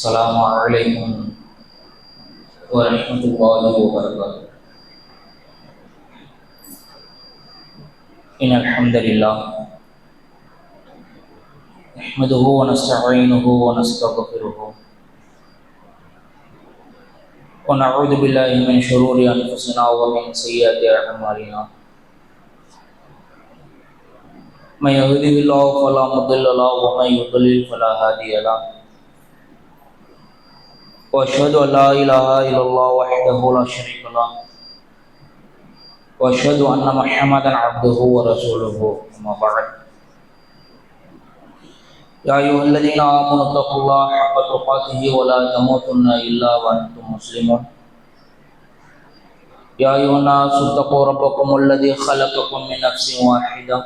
السلام عليكم ورحمة الله وبركاته إن الحمد لله نحمده ونستعينه ونستغفره ونعوذ بالله من شرور أنفسنا ومن سيئات أعمالنا من يهده الله فلا مضل له ومن يضلل فلا هادي له واشهد ان لا اله الا الله وحده لا شريك له. واشهد ان محمدا عبده ورسوله. اما بعد. يا ايها الذين امنوا اتقوا الله حق تقاته ولا تموتن الا وانتم مسلمون. يا ايها الناس اتقوا ربكم الذي خلقكم من نفس واحده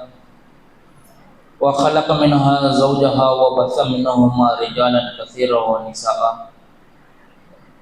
وخلق منها زوجها وبث منهما رجالا كثيرا ونساء.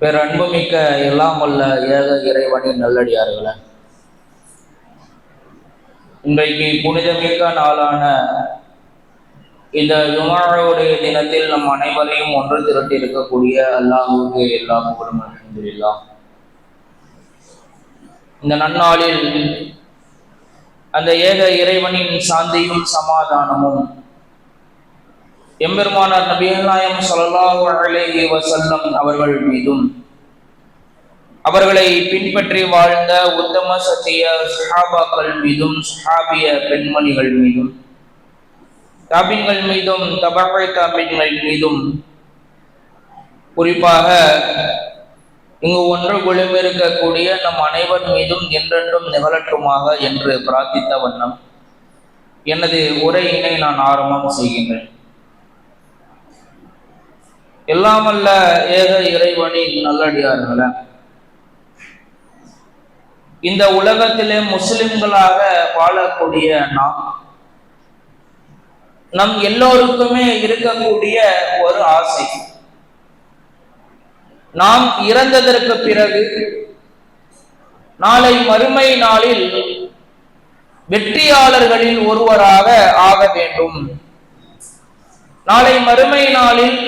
பேரன்புமிக்க எல்லாம் வல்ல ஏக இறைவனின் நல்லடியார்களே. இன்றைக்கு புனிதமிக்க நாளான இந்த ஜுமாவுடைய தினத்தில் நம் அனைவரையும் ஒன்று திரட்டி இருக்கக்கூடிய அல்லாஹுக்கு எல்லா புகழும் அல்ஹம்துலில்லாஹ். இந்த நன்னாளில் அந்த ஏக இறைவனின் சாந்தியும் சமாதானமும் எம்பெருமானார் நபிகள் நாயம் ஸல்லல்லாஹு அலைஹி அவர்கள் மீதும் அவர்களை பின்பற்றி வாழ்ந்த உத்தம சத்திய சஹாபாக்கள் மீதும் சஹாபிய பெண்மணிகள் மீதும் தாபிங்கள் மீதும் தபகை தாபின்கள் மீதும் குறிப்பாக இங்கு ஒன்று குழுமிருக்கக்கூடிய நம் அனைவர் மீதும் என்றென்றும் நிகழட்டுமாக என்று பிரார்த்தித்த வண்ணம் எனது உரையினை நான் ஆரம்பம் செய்கின்றேன். எல்லாமல்ல ஏக இறைவனின் நல்லடியார்கள. இந்த உலகத்திலே முஸ்லிம்களாக வாழக்கூடிய நாம் நம் எல்லோருக்குமே இருக்கக்கூடிய ஒரு ஆசை. நாம் இறந்ததற்கு பிறகு நாளை மறுமை நாளில் வெற்றியாளர்களில் ஒருவராக ஆக வேண்டும். நாளை மறுமை நாளில்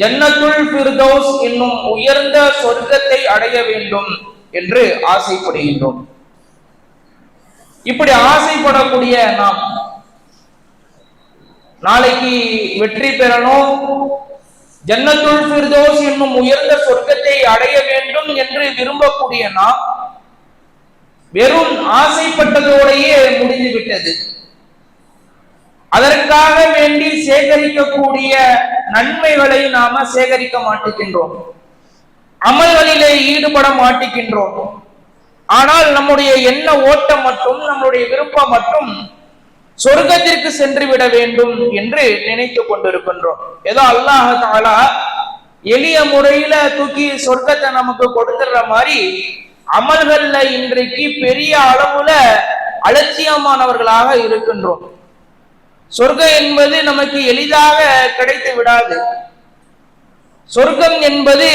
ஜன்னத்துல் ஃபிர்தௌஸ் என்னும் உயர்ந்த சொர்க்கத்தை அடைய வேண்டும் என்று ஆசைப்படுகின்றோம். இப்படி ஆசைப்படக்கூடிய நாம் நாளைக்கு வெற்றி பெறணும். ஜன்னத்துல் பிர்தோஸ் என்னும் உயர்ந்த சொர்க்கத்தை அடைய வேண்டும் என்று விரும்பக்கூடிய நாம் வெறும் ஆசைப்பட்டதோடையே முடிந்து விட்டது அதற்காக வேண்டி சேகரிக்கக்கூடிய நன்மைகளை நாம சேகரிக்க மாட்டுகின்றோம். அமல்களிலே ஈடுபட மாட்டுகின்றோம். ஆனால் நம்முடைய எண்ண ஓட்டம் மற்றும் நம்முடைய விருப்பம் மற்றும் சொர்க்கத்திற்கு சென்று விட வேண்டும் என்று நினைத்து கொண்டிருக்கின்றோம். ஏதோ அல்லாஹ் தாலா எளிய முறையில தூக்கி சொர்க்கத்தை நமக்கு கொடுத்துடுற மாதிரி அமல்கள்ல இன்றைக்கு பெரிய அளவுல அலட்சியமானவர்களாக இருக்கின்றோம். சொர்க்கம் என்பது நமக்கு எளிதாக கிடைத்து விடாது. சொர்க்கம் என்பது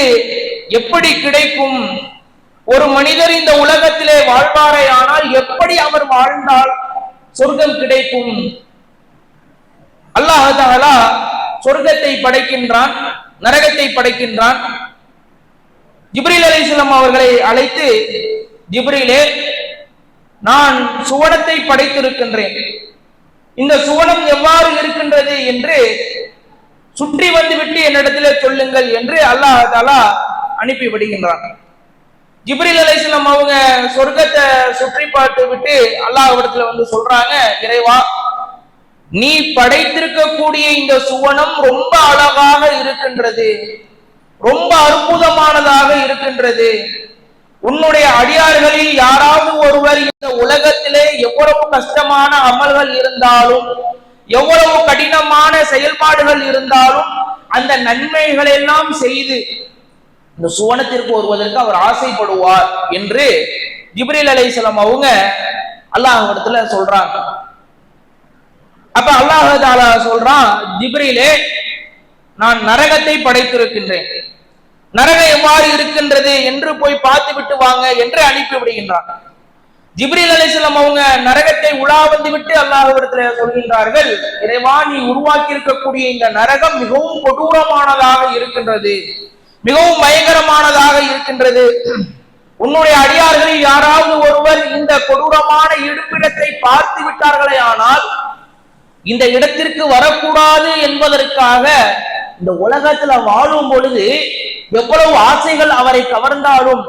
எப்படி கிடைக்கும்? ஒரு மனிதர் இந்த உலகத்திலே வாழ்வாரே ஆனால் எப்படி அவர் வாழ்ந்தால் சொர்க்கம் கிடைக்கும்? அல்லாஹாலா சொர்க்கத்தை படைக்கின்றான் நரகத்தை படைக்கின்றான். ஜிப்ரில் அலிஸ்லாம் அவர்களை அழைத்து ஜிப்ரிலே நான் சுவனத்தை படைத்திருக்கின்றேன். இந்த சுவனம் எவ்வாறு இருக்கின்றது என்று சுற்றி வந்துவிட்டு என்னிடத்துல சொல்லுங்கள் என்று அல்லாஹ் தாலா அனுப்பி விடுகின்றான். ஜிப்ரில் அலைசலம் அவங்க சொர்க்கத்தை சுற்றி பார்த்து விட்டு அல்லாஹ் இடத்துல வந்து சொல்றாங்க இறைவா நீ படைத்திருக்கக்கூடிய இந்த சுவனம் ரொம்ப அழகாக இருக்கின்றது ரொம்ப அற்புதமானதாக இருக்கின்றது. உன்னுடைய அடியார்களில் யாராவது ஒருவர் இந்த உலகத்திலே எவ்வளவு கஷ்டமான அமல்கள் இருந்தாலும் எவ்வளவு கடினமான செயல்பாடுகள் இருந்தாலும் அந்த நன்மைகள் எல்லாம் செய்து இந்த சுவனத்திற்கு வருவதற்கு அவர் ஆசைப்படுவார் என்று ஜிப்ரில் அலைசலம் அவங்க அல்லாஹ்விடத்துல சொல்றாங்க. அப்ப அல்லாஹ் தாலா சொல்றான் ஜிப்ரிலே நான் நரகத்தை படைத்திருக்கின்றேன். நரகம் எவ்வாறு இருக்கின்றது என்று போய் பார்த்து விட்டு வாங்க என்று அனுப்பி விடுகின்றான். ஜிப்ரீல் அலிஸ்லாம் அவங்க நரகத்தை உலா வந்து விட்டு அல்லாஹிடத்துல சொல்கின்றார்கள் இறைவா நீ உருவாக்கி இருக்கக்கூடிய இந்த நரகம் மிகவும் கொடூரமானதாக இருக்கின்றது மிகவும் பயங்கரமானதாக இருக்கின்றது. உன்னுடைய அடியார்களில் யாராவது ஒருவர் இந்த கொடூரமான இருப்பிடத்தை பார்த்து விட்டார்களே ஆனால் இந்த இடத்திற்கு வரக்கூடாது என்பதற்காக இந்த உலகத்துல வாழும் பொழுது எவ்வளவு ஆசைகள் அவரை கவர்ந்தாலும்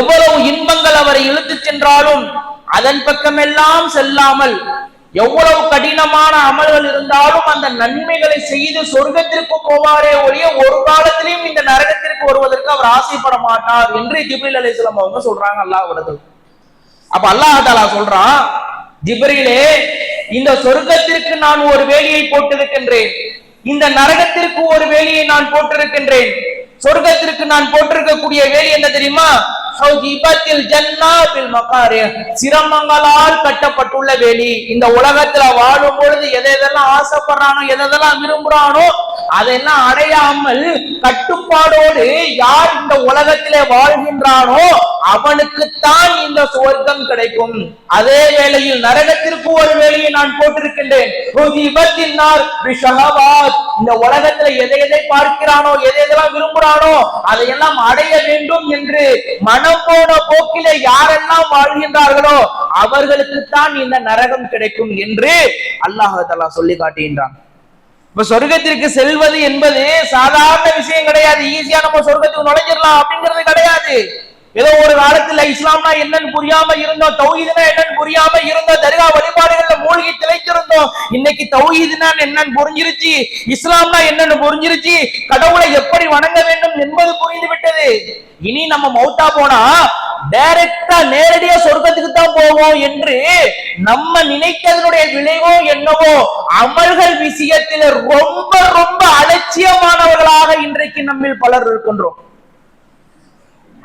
எவ்வளவு இன்பங்கள் அவரை இழுத்துச் சென்றாலும் அதன் பக்கமெல்லாம் செல்லாமல் எவ்வளவு கடினமான அமல்கள் இருந்தாலும் அந்த நன்மைகளை செய்து சொர்க்கத்திற்கு போவாரே ஒழிய ஒரு காலத்திலையும் இந்த நரகத்திற்கு வருவதற்கு அவர் ஆசைப்பட மாட்டார் என்று ஜிப்ரில் அலிஸ்லாம் அவங்க சொல்றாங்க அல்லாஹ் அப்ப அல்லாஹ் தாலா சொல்றான் ஜிப்ரிலே இந்த சொர்க்கத்திற்கு நான் ஒரு வேலியை போட்டிருக்கின்றேன். இந்த நரகத்திற்கு ஒரு வேலியை நான் போட்டிருக்கின்றேன். சொர்க்கத்திற்கு நான் போட்டிருக்கக்கூடிய வேலி என்ன தெரியுமா? சிரமங்களால் கட்டப்பட்டுள்ள வேலி. இந்த உலகத்துல வாழும் பொழுது எதை எதெல்லாம் ஆசைப்படுறானோ எதெல்லாம் விரும்புறானோ அதெல்லாம் அடையாமல் கட்டுப்பாடோடு யார் இந்த உலகத்திலே வாழ்கின்றானோ அவனுக்குத்தான் இந்த சுவர்க்கம் கிடைக்கும். அதே வேளையில் நரகத்திற்கு ஒரு வேலையை நான் போட்டிருக்கின்றேன். இந்த உலகத்துல எதை எதை பார்க்கிறானோ எதை எதெல்லாம் விரும்புறானோ அதையெல்லாம் அடைய வேண்டும் என்று மனம் போன போக்கிலே யாரெல்லாம் வாழ்கின்றார்களோ அவர்களுக்குத்தான் இந்த நரகம் கிடைக்கும் என்று அல்லாஹாலா சொல்லி காட்டுகின்றான். இப்ப சொர்க்கத்திற்கு செல்வது என்பது சாதாரண விஷயம் கிடையாது. ஈஸியா நம்ம சொர்க்கத்துக்கு நுழைஞ்சிடலாம் அப்படிங்கிறது கிடையாது. ஏதோ ஒரு காலத்துல இஸ்லாம்னா என்னன்னு புரியாம இருந்தோம் தௌஹீதுனா என்னன்னு புரியாம இருந்தோம் தர்கா வழிபாடுகள்ல மூழ்கி திளைச்சிருந்தோம். இன்னைக்கு தௌஹீதுனா என்னன்னு புரிஞ்சிருச்சு இஸ்லாம்னா என்னன்னு புரிஞ்சிருச்சு கடவுளை எப்படி வணங்க வேண்டும் என்பது புரிந்து விட்டது. இனி நம்ம மௌத்தா போனா டைரக்டா நேரடியா சொர்க்கத்துக்கு தான் போவோம் என்று நம்ம நினைக்கிறதுடைய விளைவோ என்னவோ அமல்கள் விஷயத்துல ரொம்ப ரொம்ப அலட்சியமானவர்களாக இன்றைக்கு நம்மில் பலர் இருக்கின்றோம்.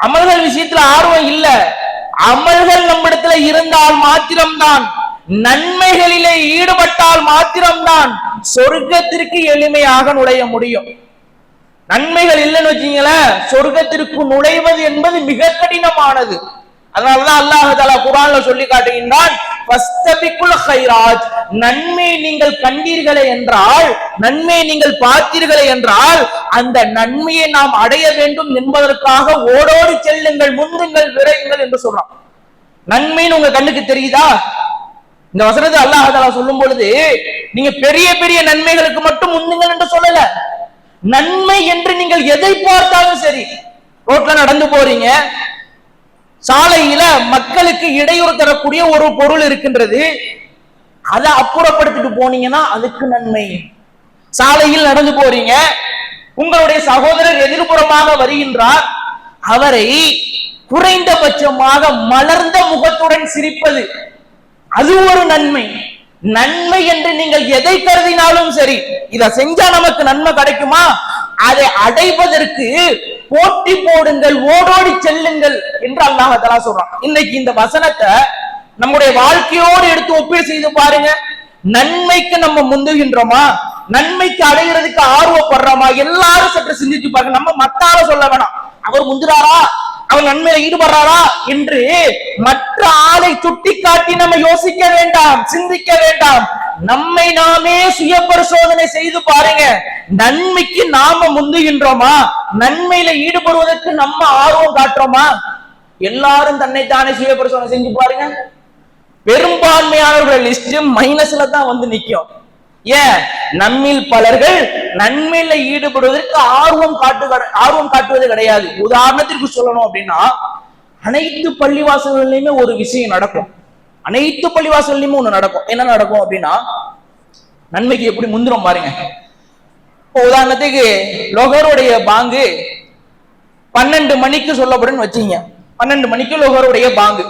அமல்கள் விஷயத்துல ஆர்வம் இல்ல. அமல்கள் நம்மிடத்துல இருந்தால் மாத்திரம்தான். நன்மைகளிலே ஈடுபட்டால் மாத்திரம்தான். சொர்க்கத்திற்கு எளிமையாக நுழைய முடியும். நன்மைகள் இல்லைன்னு வச்சீங்களேன் சொர்க்கத்திற்கு நுழைவது என்பது மிக கடினமானது. அதனாலதான் அல்லாஹால குரான்ல சொல்லி காட்டுகின்றான் நன்மை நீங்கள் கண்டீர்களே என்றால் நன்மை நீங்கள் பார்த்தீர்களே என்றால் அந்த நன்மையை நாம் அடைய வேண்டும் என்பதற்காக ஓடோடி செல்லுங்கள் முன்னுங்கள் விரையுங்கள் என்று சொல்றான். நன்மைன்னு உங்க கண்ணுக்கு தெரியுதா? இந்த வசனத்தை அல்லாஹால சொல்லும் பொழுது நீங்க பெரிய பெரிய நன்மைகளுக்கு மட்டும் முந்துங்கள் என்று சொல்லல. நன்மை என்று நீங்கள் எதை பார்த்தாலும் சரி ரோட்ல நடந்து போறீங்க சாலையில மக்களுக்கு இடையூறு தரக்கூடிய ஒரு பொருள் இருக்கின்றது. அதை அப்புறப்படுத்திட்டு போனீங்கன்னா அதுக்கு நன்மை. சாலையில் நடந்து போறீங்க. உங்களுடைய சகோதரர் எதிர்புறமாக வருகின்றார். அவரை குறைந்தபட்சமாக மலர்ந்த முகத்துடன் சிரிப்பது. அது ஒரு நன்மை. நன்மை என்று நீங்கள் எதை கருதினாலும் சரி இத செஞ்சா நமக்கு நன்மை கிடைக்குமா? அதை அடைவதற்கு போட்டி போடுங்கள் ஓடோடி செல்லுங்கள் என்று அல்லாஹலா சொல்றான். இன்னைக்கு இந்த வசனத்தை நம்முடைய வாழ்க்கையோடு எடுத்து ஒப்பீடு செய்து பாருங்க. நன்மைக்கு நம்ம முந்துகின்றோமா? நன்மைக்கு அடைகிறதுக்கு ஆர்வப்படுறோமா? எல்லாரும் சற்று சிந்திச்சு பாருங்க. நம்ம மத்தால சொல்ல வேணாம். அவர் முந்துறாரா? அவர் நன்மையில ஈடுபடுறாரா என்று மற்ற ஆளை சுட்டி காட்டி நம்ம யோசிக்க வேண்டாம் சிந்திக்க வேண்டாம். நம்மை நாமே சுய பரிசோதனை செய்து பாருங்க. நன்மைக்கு நாம முந்துகின்றோமா? நன்மையில ஈடுபடுவதற்கு நம்ம ஆர்வம் காட்டுறோமா? எல்லாரும் தன்னைத்தானே சுய பரிசோதனை செஞ்சு பாருங்க. பெரும்பான்மையானவர்கள் லிஸ்ட் மைனஸ்ல தான் வந்து நிக்கும். ஏன்? நம்மில் பலர்கள் நன்மையில ஈடுபடுவதற்கு ஆர்வம் காட்டு ஆர்வம் காட்டுவது கிடையாது. உதாரணத்திற்கு சொல்லணும் அப்படின்னா அனைத்து பள்ளிவாசல்கள்லயுமே ஒரு விஷயம் நடக்கும். அனைத்து பள்ளிவாசல்லையுமே ஒண்ணு நடக்கும். என்ன நடக்கும் அப்படின்னா நன்மைக்கு எப்படி முந்திரம் பாருங்க. உதாரணத்துக்கு லொகருடைய பாங்கு பன்னெண்டு மணிக்கு சொல்லப்படும் வச்சீங்க பன்னெண்டு மணிக்கு லொகருடைய பாங்கு.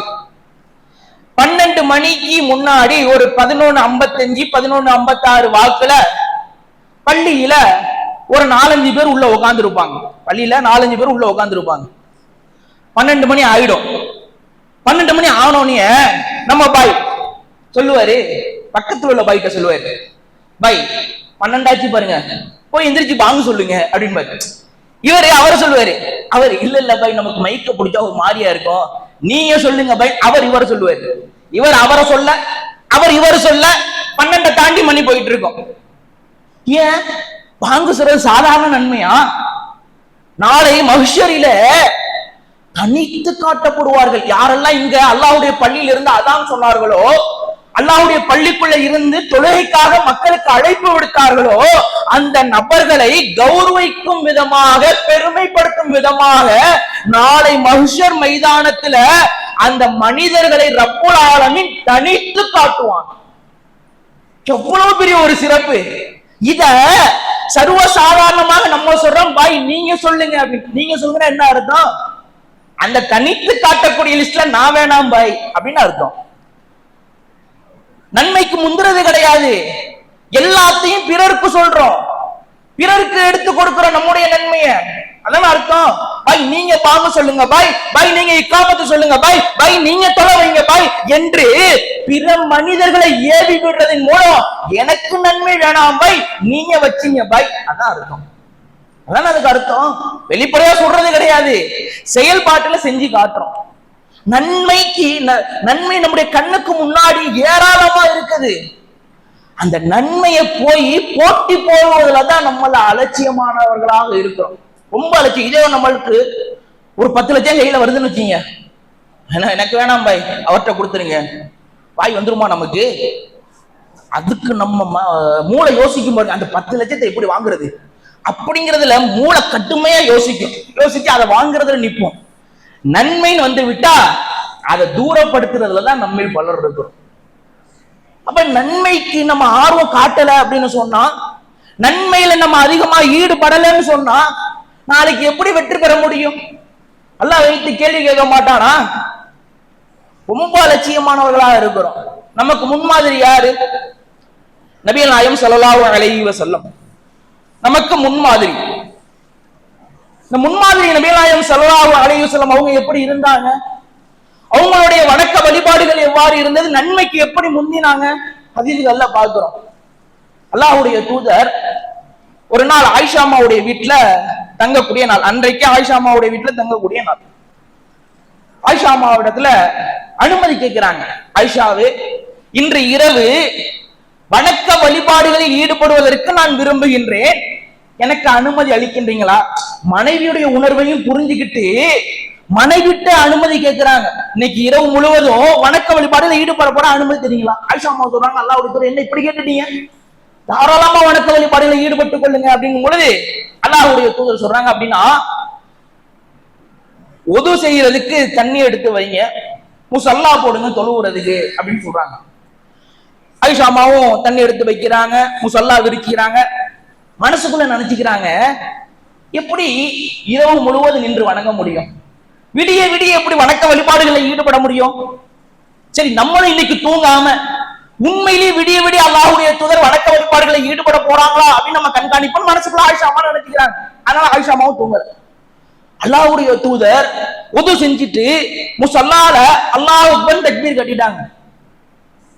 பன்னெண்டு மணிக்கு முன்னாடி ஒரு பதினொன்னு ஐம்பத்தஞ்சு பதினொன்னு ஐம்பத்தாறு வாக்குல பள்ளியில ஒரு நாலஞ்சு பேர் உள்ள உட்கார்ந்து இருப்பாங்க பள்ளியில நாலஞ்சு பேர் உள்ள உட்கார்ந்து இருப்பாங்க பன்னெண்டு மணி ஆயிடும். பன்னெண்டு மணி ஆனோடனே நம்ம பாய் சொல்லுவாரு. பக்கத்துல உள்ள பாய்கிட்ட சொல்லுவாரு. பாய் பன்னெண்டாச்சு பாருங்க. போய் எந்திரிச்சு வாங்க சொல்லுங்க அப்படின்னு இவரு அவரை சொல்லுவாரு. அவர் இல்ல இல்ல பாய் நமக்கு மைக்க பிடிச்சா ஒரு மாதிரியா இருக்கும். நீங்க சொல்லுங்க பை அவர் இவரை சொல்லுவாரு. இவர் அவரை சொல்ல அவர் இவரை சொல்ல பன்னெண்டை தாண்டி மணி போயிட்டு இருக்கோம் ஏன்? பாங்கு சொல்றது சாதாரண நன்மையா? நாளை மகிஷரியில தனித்து காட்டப்படுவார்கள். யாரெல்லாம் இங்க அல்லாவுடைய பள்ளியில் இருந்து அதான் சொன்னார்களோ அல்லாஹ்வுடைய பள்ளிக்குள்ள இருந்து தொழுகைக்காக மக்களுக்கு அழைப்பு விடுத்தார்களோ அந்த நபர்களை கௌரவிக்கும் விதமாக பெருமைப்படுத்தும் விதமாக நாளை மகிஷர் மைதானத்துல அந்த மனிதர்களை ரப்புல் ஆலமின் தனித்து காட்டுவான் எவ்வளவு பெரிய ஒரு சிறப்பு. இத சர்வ சாதாரணமாக நம்ம சொல்றோம். பாய் நீங்க சொல்லுங்க அப்படின்னு. நீங்க சொல்லுங்க என்ன அர்த்தம்? அந்த தனித்து காட்டக்கூடிய லிஸ்ட்ல நான் வேணாம் பாய் அப்படின்னு அர்த்தம். நன்மைக்கு முந்துறது கிடையாது. எல்லாத்தையும் பிறருக்கு சொல்றோம். பிறருக்கு எடுத்து கொடுக்கிறோம் நம்முடைய நன்மைய. அதான் அர்த்தம்? பாய் நீங்க பாங்க சொல்லுங்க. பாய் பாய் நீங்க இக்காமத்து சொல்லுங்க. பாய் பாய் நீங்க தொலை வைங்க. பாய் என்று பிற மனிதர்களை ஏவி விடுறதன் மூலம் எனக்கு நன்மை வேணாம். பாய் நீங்க வச்சீங்க. பாய் அதான் அர்த்தம். அதான் அதுக்கு அர்த்தம்? வெளிப்படையா சொல்றது கிடையாது. செயல்பாட்டுல செஞ்சு காட்டுறோம். நன்மைக்கு ந- நன்மை நம்முடைய கண்ணுக்கு முன்னாடி ஏராளமா இருக்குது. அந்த நன்மையை போய் போட்டி போடுவதில் தான் நம்மள அலட்சியமானவர்களாக இருக்கிறோம். ரொம்ப அலட்சியம். இதே நம்மளுக்கு ஒரு பத்து லட்சம் கையில வருதுன்னு வச்சீங்க ஏன்னா எனக்கு வேணாம் பாய். அவர்கிட்ட கொடுத்துருங்க. பாய் வந்துருமா நமக்கு? அதுக்கு நம்ம ம- மூளை யோசிக்கும் பாருங்க. அந்த பத்து லட்சத்தை எப்படி வாங்குறது? அப்படிங்கிறதுல மூளை கட்டுமையா யோசிக்கும். யோசிச்சு அதை வாங்குறதுல நிற்போம் நன்மைன்னு வந்து விட்டா அதை தூரப்படுத்துறதுல தான் நம்ம பலர் இருக்கிறோம். அப்ப நன்மைக்கு நம்ம ஆர்வம் காட்டல அப்படின்னு சொன்னா நன்மையில நம்ம அதிகமா ஈடுபடலைன்னு சொன்னா நாளைக்கு எப்படி வெற்றி பெற முடியும்? எல்லாம் வைத்து கேள்வி கேட்க மாட்டானா? ரொம்ப லட்சியமானவர்களா இருக்கிறோம். நமக்கு முன்மாதிரி யாரு? நபியல் நாயம் ஸல்லல்லாஹு அலைஹி செல்லம் நமக்கு முன்மாதிரி இந்த முன்மாதிரி நபிகள் செல்லாவும் அலையுசலம் அவங்க எப்படி இருந்தாங்க? அவங்களுடைய வணக்க வழிபாடுகள் எவ்வாறு இருந்தது? நன்மைக்கு எப்படி முந்தினாங்க? அதிதிகள்ல பார்க்கிறோம். அல்லாஹுடைய தூதர் ஒரு நாள் ஆயிஷா அம்மாவுடைய வீட்டுல தங்கக்கூடிய நாள். அன்றைக்கு ஆயிஷா அம்மாவுடைய வீட்டுல தங்கக்கூடிய நாள். ஆயிஷா அம்மாவிடத்துல அனுமதி கேட்கிறாங்க. ஆயிஷாவு இன்று இரவு வணக்க வழிபாடுகளில் ஈடுபடுவதற்கு நான் விரும்புகின்றேன். எனக்கு அனுமதி அளிக்கின்றீங்களா? மனைவியுடைய உணர்வையும் புரிஞ்சுக்கிட்டு மனைவிட்ட அனுமதி கேட்கிறாங்க இன்னைக்கு இரவு முழுவதும் வணக்க வழிபாடுல ஈடுபட போற அனுமதி தெரியுங்களா ஆயிஷா அம்மா சொல்றாங்க அல்லா ஒரு என்ன இப்படி கேட்டுட்டீங்க? தாராளமா வணக்க வழிபாடுல ஈடுபட்டுக் கொள்ளுங்க. அப்படிங்கும் பொழுது அல்லாஹுடைய தூதர் சொல்றாங்க அப்படின்னா உதவு செய்யறதுக்கு தண்ணி எடுத்து வைங்க. முசல்லா போடுங்க தொழுவுறதுக்கு. அப்படின்னு சொல்றாங்க. ஐஷாமாவும் அம்மாவும் தண்ணி எடுத்து வைக்கிறாங்க முசல்லா விரிக்கிறாங்க. மனசுக்குள்ள நினைச்சுக்கிறாங்க. எப்படி இரவு முழுவதும் நின்று வணங்க முடியும்? விடிய விடிய எப்படி வணக்க வழிபாடுகளில் ஈடுபட முடியும்? சரி நம்மளும் இன்னைக்கு தூங்காம உண்மையிலேயே விடிய விடிய அல்லாஹுடைய தூதர் வணக்க வழிபாடுகளை ஈடுபட போறாங்களா அப்படின்னு நம்ம கண்காணிப்போம் மனசுக்குள்ள ஆயிஷா அம்மா நினைச்சுக்கிறாங்க. அதனால ஆயிஷா அம்மாவும் தூங்கல. அல்லாஹுடைய தூதர் உது செஞ்சுட்டு முசல்லால அல்லாஹ் தக்பீர் கட்டிட்டாங்க.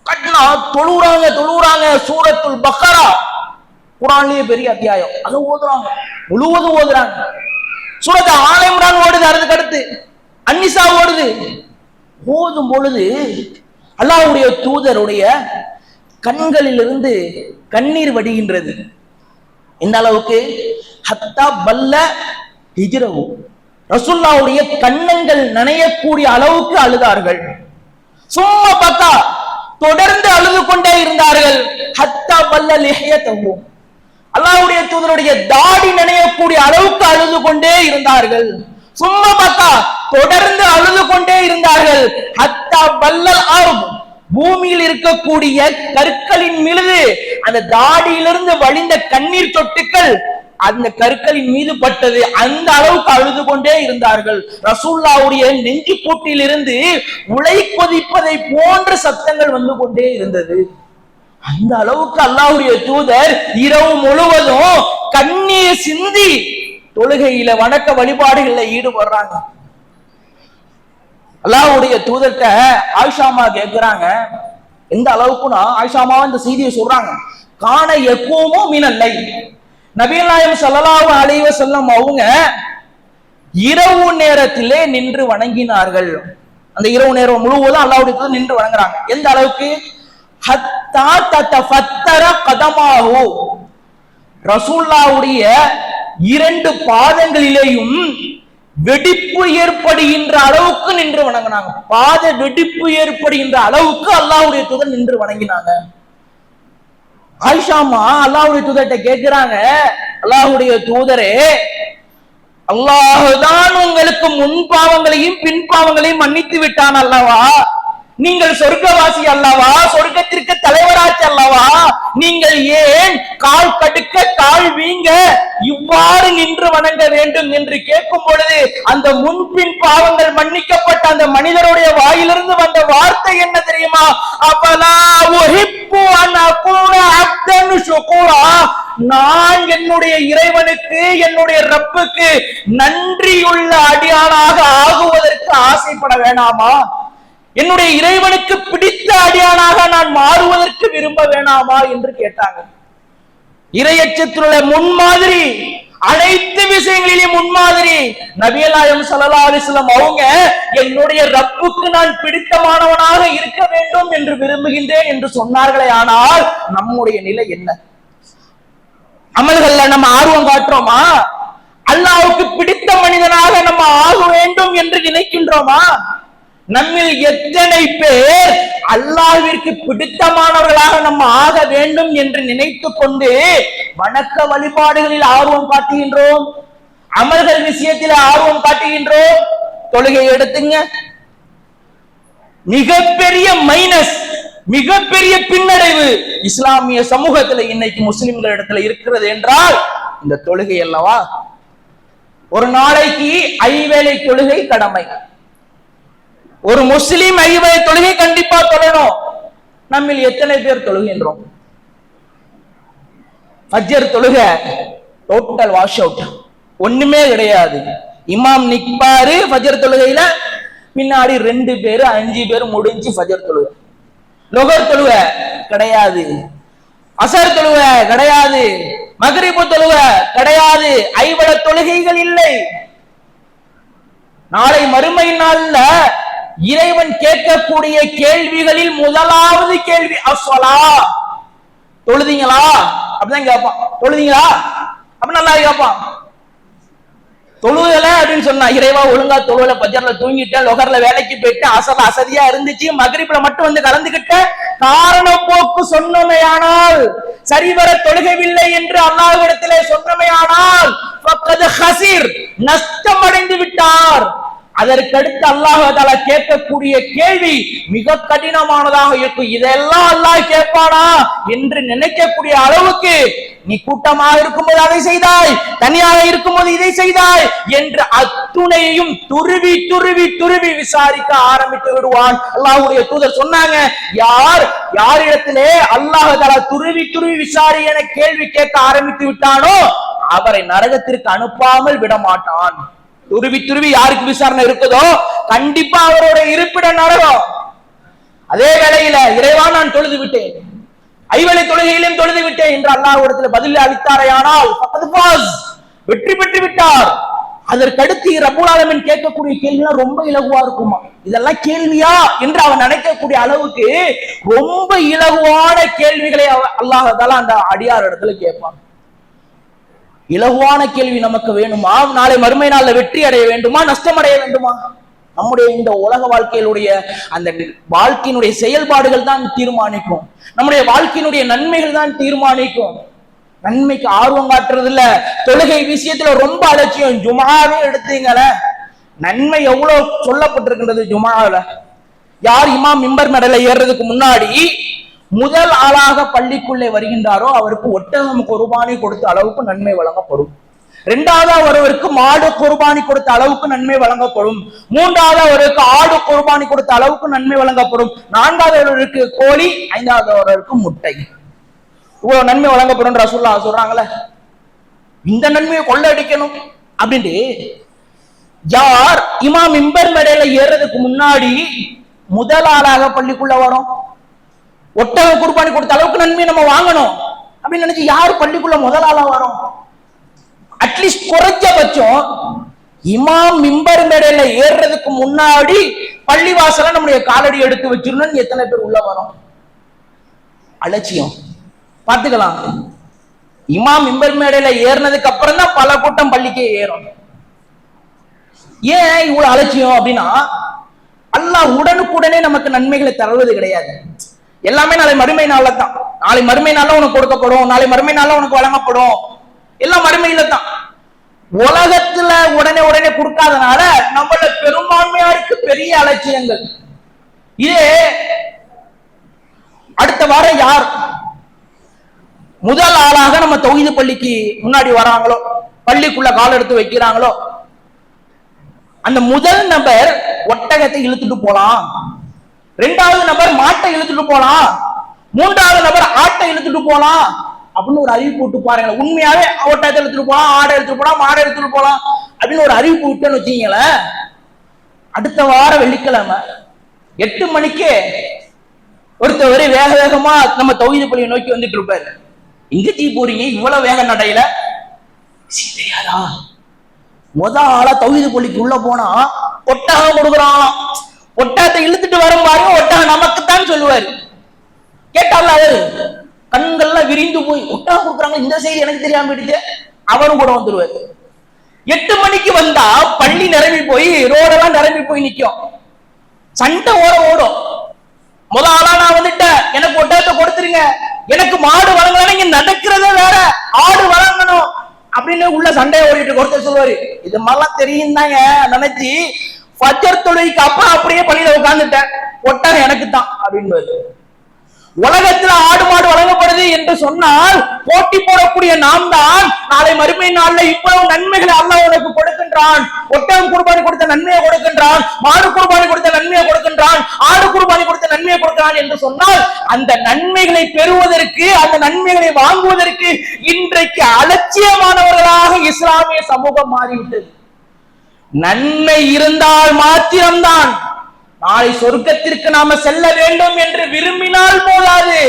கட்டினா தொழுறாங்க தொழுறாங்க சூரத்துல் பக்கரா. குரான்லயே பெரிய அத்தியாயம். அதை ஓதுறாங்க. முழுவதும் ஓதுறாங்க. சூரத் ஆல இம்ரான் ஓடுது அதுக்கு அடுத்து. அன்னிசா ஓடுது. ஓதும் பொழுது அல்லாஹ்வுடைய தூதருடைய கண்களிலிருந்து கண்ணீர் வடிகின்றது. இந்த அளவுக்கு? ஹத்தா பல்ல ஹிஜிரவு ரசுல்லாவுடைய கண்ணங்கள் நனையக்கூடிய அளவுக்கு அழுதார்கள். சும்மா பார்த்தா தொடர்ந்து அழுது கொண்டே இருந்தார்கள். ஹத்தா பல்ல லிஹயத்தஹு. அல்லாவுடைய தூதருடைய தாடி நினையக்கூடிய அளவுக்கு அழுது கொண்டே இருந்தார்கள். சும்மா பார்த்தா தொடர்ந்து அழுது கொண்டே இருந்தார்கள். ஹத்தா பல்லல் ஆறும் பூமியில் இருக்கக்கூடிய கற்களின் மீது அந்த தாடியிலிருந்து வழிந்த கண்ணீர் சொட்டுக்கள் அந்த கற்களின் மீது பட்டது. அந்த அளவுக்கு அழுது கொண்டே இருந்தார்கள். ரசூல்லாவுடைய நெஞ்சு பூட்டிலிருந்து உலை கொதிப்பதை போன்ற சத்தங்கள் வந்து கொண்டே இருந்தது. அந்த அளவுக்கு அல்லாஹுடைய தூதர் இரவு முழுவதும் கண்ணீர் சிந்தி தொழுகையில வணக்க வழிபாடுகள்ல ஈடுபடுறாங்க. அல்லாஹுடைய தூதர்கிட்ட ஆயிஷாமா கேட்கிறாங்க எந்த அளவுக்குன்னா ஆயிஷாமா இந்த செய்தியை சொல்றாங்க. காண எப்பவும் மீனல்லை நபிகள் நாயம் ஸல்லல்லாஹு அலைஹி வஸல்லம் அவங்க இரவு நேரத்திலே நின்று வணங்கினார்கள். அந்த இரவு நேரம் முழுவதும் அல்லாவுடைய நின்று வணங்குறாங்க. எந்த அளவுக்கு? ஹத்தா தத்தர கதமாகு ரசூல்லாவுடைய இரண்டு பாதங்களிலேயும் வெடிப்பு ஏற்படுகின்ற அளவுக்கு நின்று வணங்கினாங்க. பாத வெடிப்பு ஏற்படுகின்ற அளவுக்கு அல்லாவுடைய தூதர் நின்று வணங்கினாங்க. ஆயிஷாமா அல்லாவுடைய தூதர்கிட்ட கேட்கிறாங்க அல்லாஹுடைய தூதரே அல்லாஹுதான் உங்களுக்கு முன் பாவங்களையும் பின் பாவங்களையும் மன்னித்து விட்டான் அல்லவா? நீங்கள் சொர்க்கவாசி அல்லவா? சொர்க்கத்திற்கு தலைவராச்சு அல்லவா? நீங்கள் ஏன் கால் கடுக்க கால் வீங்க இவ்வாறு நின்று வணங்க வேண்டும் என்று கேட்கும் பொழுது அந்த முன்பின் பாவங்கள் மன்னிக்கப்பட்ட அந்த மனிதருடைய வாயிலிருந்து வந்த வார்த்தை என்ன தெரியுமா? அப்பலா ஒஹிப்பு அன் அகூன நான் என்னுடைய இறைவனுக்கு என்னுடைய ரப்புக்கு நன்றியுள்ள அடியானாக ஆகுவதற்கு ஆசைப்பட வேணாமா? என்னுடைய இறைவனுக்கு பிடித்த அடியானாக நான் மாறுவதற்கு விரும்ப வேணாமா என்று கேட்டாங்க. இரையச்சத்திலுள்ள முன்மாதிரி அனைத்து விஷயங்களிலும் முன்மாதிரி நபியலாயம் ஸல்லல்லாஹு அலைஹி அவங்க என்னுடைய ரப்புக்கு நான் பிடித்தமானவனாக இருக்க வேண்டும் என்று விரும்புகின்றேன் என்று சொன்னார்களே ஆனால் நம்முடைய நிலை என்ன? அமல்கள்ல நம்ம ஆர்வம் காட்டுறோமா? அல்லாவுக்கு பிடித்த மனிதனாக நம்ம ஆக வேண்டும் என்று நினைக்கின்றோமா? நம்மில் எத்தனை பேர் அல்லாஹிற்கு பிடித்தமானவர்களாக நம்ம ஆக வேண்டும் என்று நினைத்துக் கொண்டு வணக்க வழிபாடுகளில் ஆர்வம் காட்டுகின்றோம். அமல்கள் விஷயத்தில் ஆர்வம் காட்டுகின்றோம். தொழுகை எடுத்துங்க. மிகப்பெரிய மைனஸ் மிகப்பெரிய பின்னடைவு இஸ்லாமிய சமூகத்துல இன்னைக்கு முஸ்லிம்கள் இடத்துல இருக்கிறது என்றால் இந்த தொழுகை அல்லவா? ஒரு நாளைக்கு ஐவேளை தொழுகை கடமை. ஒரு முஸ்லீம் ஐவரை தொழுகை கண்டிப்பா தொழணும் நம்மில் எத்தனை பேர் தொழுகின்றோம்? ஃபஜ்ர் தொழுக டோட்டல் வாஷ் அவுட் ஒண்ணுமே கிடையாது. இமாம் நிற்பாரு ஃபஜர் தொழுகையில முன்னாடி ரெண்டு பேரு அஞ்சு பேர் முடிஞ்சு ஃபஜர் தொழுகை. லொகர் தொழுக கிடையாது. அசர் தொழுவ கிடையாது. மகரிபு தொழுக கிடையாது. ஐவள தொழுகைகள் இல்லை. நாளை மறுமை நாள்ல இறைவன் கேட்கக்கூடிய கேள்விகளில் முதலாவது கேள்வி அஸ்வலா. தொழுதிங்களா? அப்படிதான் கேட்பான். தொழுதிங்களா? அப்படி நல்லா கேட்பான். தொழுகல அப்படின்னு சொன்னா இறைவா ஒழுங்கா தொழுவல பஜர்ல தூங்கிட்டேன் லொகர்ல வேலைக்கு போயிட்டு அசல அசதியா இருந்துச்சு மகரிப்புல மட்டும் வந்து கலந்துகிட்ட காரணம் போக்கு சொன்னமையானால் சரிவர தொழுகவில்லை என்று அல்லாஹ்விடத்திலே சொன்னமையானால் ஃபக்கது நஷ்டம் அடைந்து விட்டார். அதற்கடுத்து அல்லாஹ் கேட்கக்கூடிய கேள்வி மிக கடினமானதாக இருக்கும். இதெல்லாம் அல்லாஹ் கேட்பானா என்று நினைக்கக்கூடிய அளவுக்கு நீ கூட்டமாக இருக்கும்போது அதை செய்தாய் தனியாக இருக்கும்போது இதை செய்தாய் என்று அத்துணையையும் துருவி துருவி துருவி விசாரிக்க ஆரம்பித்து விடுவான். அல்லாஹுடைய தூதர் சொன்னாங்க யார் யாரிடத்திலே அல்லாஹ் துருவி துருவி விசாரி என கேள்வி கேட்க ஆரம்பித்து விட்டானோ அவரை நரகத்திற்கு அனுப்பாமல் விட மாட்டான் துருவி துருவி யாருக்கு விசாரணை இருக்குதோ கண்டிப்பா அவரோட இருப்பிட நரகம் அதே வேளையில இறைவா நான் தொழுது விட்டேன். ஐவலை தொழுகையிலும் தொழுது விட்டேன் என்று அல்லாஹ் இடத்துல பதில் அளித்தாரே ஆனால் வெற்றி பெற்று விட்டார். அதற்கடுத்து ரபுலாலமின் கேட்கக்கூடிய கேள்விலாம் ரொம்ப இலகுவா இருக்குமா? இதெல்லாம் கேள்வியா என்று அவன் நினைக்கக்கூடிய அளவுக்கு ரொம்ப இலகுவான கேள்விகளை அவ- அல்லாஹ் அந்த அடியார் இடத்துல கேட்பான். இலகுவான கேள்வி நமக்கு வேணுமா? நாளை மறுமை நாளில் வெற்றி அடைய வேண்டுமா? நஷ்டம் அடைய வேண்டுமா? நம்முடைய இந்த உலக வாழ்க்கையினுடைய அந்த வாழ்க்கையினுடைய செயல்பாடுகள் தான் தீர்மானிக்கும். நம்முடைய வாழ்க்கையினுடைய நன்மைகள் தான் தீர்மானிக்கும். நன்மைக்கு ஆர்வம் காட்டுறது இல்ல தொழுகை விஷயத்துல ரொம்ப அலட்சியம். ஜுமாவே எடுத்தீங்களேன். நன்மை எவ்வளவு சொல்லப்பட்டிருக்கின்றது ஜுமாவுல யார் இமாம் மிம்பர் மேடல ஏறுறதுக்கு முன்னாடி முதல் ஆளாக பள்ளிக்குள்ளே வருகின்றாரோ அவருக்கு ஒட்டகம் குர்பானி கொடுத்த அளவுக்கு நன்மை வழங்கப்படும். இரண்டாவது ஒருவருக்கு மாடு குர்பானி கொடுத்த அளவுக்கு நன்மை வழங்கப்படும். மூன்றாவது ஒருவருக்கு ஆடு குர்பானி கொடுத்த அளவுக்கு நன்மை வழங்கப்படும். நான்காவது ஒருவருக்கு கோழி ஐந்தாவது ஒருவருக்கு முட்டை. இவ்வளவு நன்மை வழங்கப்படும் ரசூல்லா சொல்றாங்களே இந்த நன்மையை கொள்ளடிக்கணும் அப்படின்ட்டு யார் இமாம் இம்பர் மேடையில ஏறதுக்கு முன்னாடி முதல் ஆளாக பள்ளிக்குள்ள வரும். ஒட்டக குர்பானி கொடுத்த அளவுக்கு நன்மையை நம்ம வாங்கணும். அப்படின்னு நினைச்சு யார் பள்ளிக்குள்ள முதல் ஆளா வரும்? அட்லீஸ்ட் குறைஞ்சபட்சம் இமாம் மிம்பர் மேடையில ஏறுறதுக்கு முன்னாடி பள்ளிவாசல நம்முடைய காலடி எடுத்து வச்சிடணும்னு எத்தனை பேர் உள்ள வரும்? அலட்சியம். பார்த்துக்கலாம். இமாம் மிம்பர் மேடையில ஏறினதுக்கு அப்புறம் தான் பல கூட்டம் பள்ளிக்கே ஏறும். ஏன் இவ்வளவு அலட்சியம் அப்படின்னா அல்லாஹ் உடனுக்குடனே நமக்கு நன்மைகளை தருவது கிடையாது. எல்லாமே நாளை மறுமை நாள்ல தான் நாளை மறுமை நாள உனக்கு கொடுக்கப்படும். நாளை மறுமை நாள உனக்கு வழங்கப்படும். எல்லாம் மறுமையில தான் உலகத்துல உடனே உடனே கொடுக்காதனால நம்மள பெரும்பான்மையாருக்கு பெரிய அலட்சியங்கள். இதே அடுத்த வாரம் யார் முதல் ஆளாக நம்ம தொகுதி பள்ளிக்கு முன்னாடி வராங்களோ பள்ளிக்குள்ள கால் எடுத்து வைக்கிறாங்களோ அந்த முதல் நபர் ஒட்டகத்தை இழுத்துட்டு போலாம். ரெண்டாவது நபர் மாட்டை இழுத்துட்டு போலாம். மூன்றாவது நபர் ஆட்டை இழுத்துட்டு போலாம். அப்படின்னு ஒரு அறிவிப்பு விட்டு பாருங்க. உண்மையாவே ஒட்டகத்தை இழுத்துட்டு போலாம் ஆடை எடுத்துட்டு போலாம் மாடை எடுத்துட்டு போலாம் அப்படின்னு ஒரு அறிவிப்பு விட்டுன்னு வச்சீங்களேன் அடுத்த வாரம் வெள்ளிக்கிழமை எட்டு மணிக்கு ஒருத்தவர் வேக வேகமா நம்ம தொகுதி பள்ளியை நோக்கி வந்துட்டு இருப்பாரு. எங்க தீ போறீங்க இவ்வளவு வேக நடையில. சீ, தெரியாதா? முத ஆளா தொகுதி பள்ளிக்கு உள்ள போனா கொட்டகம் கொடுக்குறாங்களாம். ஒட்டாத்தை இழுத்துட்டு வரும் பாருங்க ஒட்டா நமக்குத்தான் சொல்லுவாரு. கேட்டால அவரு கண்கள்லாம் விரிந்து போய் ஒட்டகம் கொடுக்குறாங்க இந்த செய்தி எனக்கு தெரியாம போயிடுச்சு. அவரும் கூட வந்துருவாரு. எட்டு மணிக்கு வந்தா பள்ளி நிரம்பி போய் ரோடெல்லாம் நிரம்பி போய் நிக்கும். சண்டை ஓட ஓடும். முத ஆளா நான் வந்துட்டேன். எனக்கு ஒட்டகத்தை கொடுத்துருங்க. எனக்கு மாடு வழங்கலாம் இங்க நடக்கிறதே வேற. ஆடு வழங்கணும் அப்படின்னு உள்ள சண்டையை ஓடிட்டு கொடுத்த சொல்லுவாரு. இது மாதிரிலாம் தெரியும் தாங்க நினைச்சு ஃபஜர் தொழிலுக்கு அப்புறம் அப்படியே பள்ளியில உட்கார்ந்துட்டேன். ஒட்டகம் எனக்கு தான் அப்படின்னு உலகத்துல ஆடு மாடு வழங்கப்படுது என்று சொன்னால் போட்டி போடக்கூடிய நாம் தான் நாளை மறுமை நாள்ல இவ்வளவு நன்மைகளை அல்ல உனக்கு கொடுக்கின்றான். ஒட்டகம் குர்பானி கொடுத்த நன்மையை கொடுக்கின்றான் மாடு குர்பானி கொடுத்த நன்மையை கொடுக்கின்றான் ஆடு குர்பானி கொடுத்த நன்மையை கொடுக்கிறான் என்று சொன்னால் அந்த நன்மைகளை பெறுவதற்கு அந்த நன்மைகளை வாங்குவதற்கு இன்றைக்கு அலட்சியமானவர்களாக இஸ்லாமிய சமூகம் மாறிவிட்டது. நன்மை இருந்தால் மாத்திரம்தான். நாளை சொர்க்கத்திற்கு நாம செல்ல வேண்டும் என்று விரும்பினால் போதாது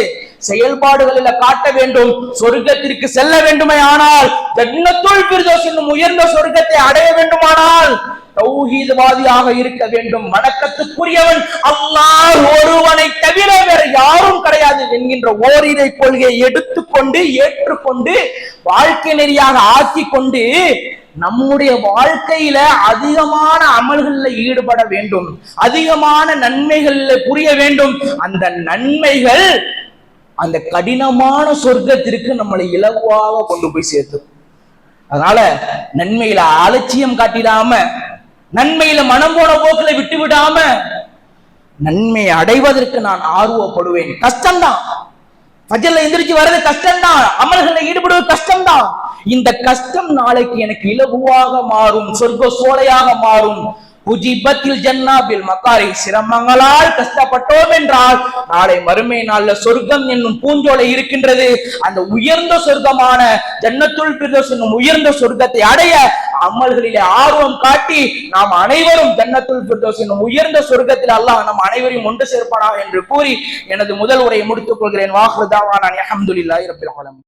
செயல்பாடுகளில காட்ட வேண்டும். சொர்க்கத்திற்கு செல்ல வேண்டுமே ஆனால் ஜன்னத்துல் ஃபிர்தௌஸ் என்னும் உயர்ந்த சொர்க்கத்தை அடைய வேண்டுமானால் தௌஹீதவாதியாக இருக்க வேண்டும். வணக்கத்துக்குரியவன் அல்லாஹ் ஒருவனை தவிர வேற யாரும் கிடையாது என்கின்ற ஓரிரை கொள்கையை எடுத்துக்கொண்டு ஏற்றுக்கொண்டு வாழ்க்கை நெறியாக ஆக்கி கொண்டு நம்முடைய வாழ்க்கையில அதிகமான அமல்கள்ல ஈடுபட வேண்டும். அதிகமான நன்மைகள்ல புரிய வேண்டும். அந்த நன்மைகள் அந்த கடினமான சொர்க்கத்திற்கு நம்மளை இலகுவாக கொண்டு போய் சேர்த்தும். அதனால நன்மையில அலட்சியம் காட்டிடாம நன்மையில மனம் போன போக்குல விட்டு விடாம நன்மையை அடைவதற்கு நான் ஆர்வப்படுவேன். கஷ்டம்தான். பஜல்ல எந்திரிச்சு வர்றது கஷ்டம்தான். அமல்களில் ஈடுபடுவது கஷ்டம்தான். இந்த கஷ்டம் நாளைக்கு எனக்கு இலகுவாக மாறும் சொர்க்க சோலையாக மாறும். புஜிபத்தில் ஜன்னாபில் மக்காரி சிரமங்களால் கஷ்டப்பட்டோம் என்றால் நாளை மறுமை நாள்ல சொர்க்கம் என்னும் பூஞ்சோலை இருக்கின்றது. அந்த உயர்ந்த சொர்க்கமான ஜன்னத்துள் பிரதோஸ் என்னும் உயர்ந்த சொர்க்கத்தை அடைய அமல்களிலே ஆர்வம் காட்டி நாம் அனைவரும் ஜன்னத்துள் பிரதோஸ் என்னும் உயர்ந்த சொர்க்கத்தில் அல்லாஹ் நம் அனைவரையும் ஒன்று சேர்ப்பானா என்று கூறி எனது முதல் உரையை முடித்துக் கொள்கிறேன். வாஹ்ருதாவான அல்ஹம்துலில்லாஹி ரப்பில் ஆலமீன்.